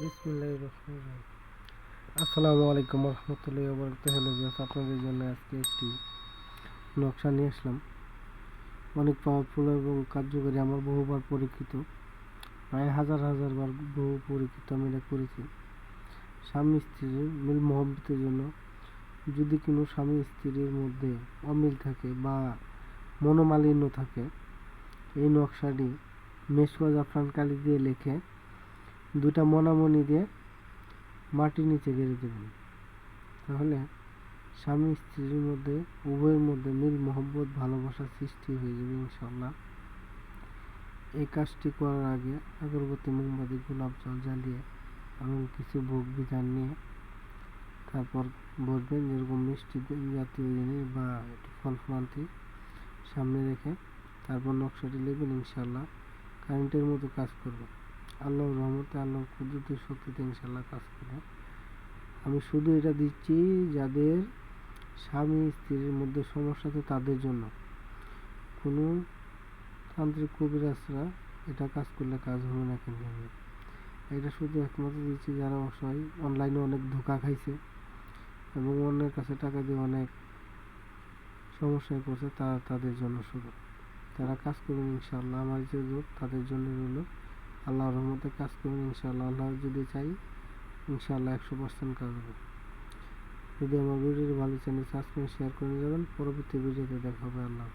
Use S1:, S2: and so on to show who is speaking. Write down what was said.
S1: বিসমিল্লাহ আসসালামু আলাইকুম রহমতুল্লাহ বরকত হ্যালো ভিউয়ার্স, আপনাদের জন্য আজকে একটি নকশা নিয়ে আসলাম। অনেক পাওয়ারফুল এবং কার্যকরী, আমার বহুবার পরীক্ষিত, প্রায় হাজার হাজার বার বহু পরীক্ষিত আমি এটা করেছি। স্বামী স্ত্রীর মিল মহব্বতের জন্য যদি কোনো স্বামী স্ত্রীর মধ্যে অমিল থাকে বা মনোমালিন্য থাকে, এই নকশাটি মেশওয়া জাফরান কালি দিয়ে লেখে দুটা মনামনি দিয়ে মাটির নিচে গেড়ে দেবেন। তাহলে স্বামী স্ত্রীর মধ্যে, উভয়ের মধ্যে মিল, মহব্বত ভালোবাসার সৃষ্টি হয়ে যাবে ইনশাল্লাহ এই কাজটি করার আগে আগরবাতি মোমবাতি, গোলাপ জল জ্বালিয়ে এবং কিছু ভোগ বিধান নিয়ে তারপর বসবেন। যেরকম মিষ্টি জাতীয় জিনিস বা ফল ফলান্তি সামনে রেখে তারপর নকশাটি লিখবেন ইনশাল্লাহ কারেন্টের মতো কাজ করবে আল্লাহর রহমতে, আল্লাহর কুদরতের শক্তিতে ইনশাল্লাহ কাজ করবে আমি শুধু এটা দিচ্ছি যাদের স্বামী স্ত্রীর মধ্যে সমস্যা আছে তাদের জন্য। কোনো তান্ত্রিক কবিরাজরা এটা কাজ করলে কাজ হবে না কেন হবে এটা শুধু একমাত্র দিচ্ছি যারা অসহায়। অনলাইনে অনেক ধোকা খাইছে এবং অন্যের কাছে টাকা দিয়ে অনেক সমস্যায় পড়ছে, তারা তাদের জন্য শুধু। তারা কাজ করবেন ইনশাল্লাহ আমার যে লোক তাদের জন্য রইল। আল্লাহর কাজ করবেন ইনশাআল্লাহ আল্লাহ যদি চাই, ইনশাআল্লাহ একশো পার্সেন্ট কাজ হবে যদি আমার ভিডিওটি ভালো চ্যানেল সাবস্ক্রাইব শেয়ার করে যাবেন পরবর্তী ভিডিওতে দেখা হবে, আল্লাহ।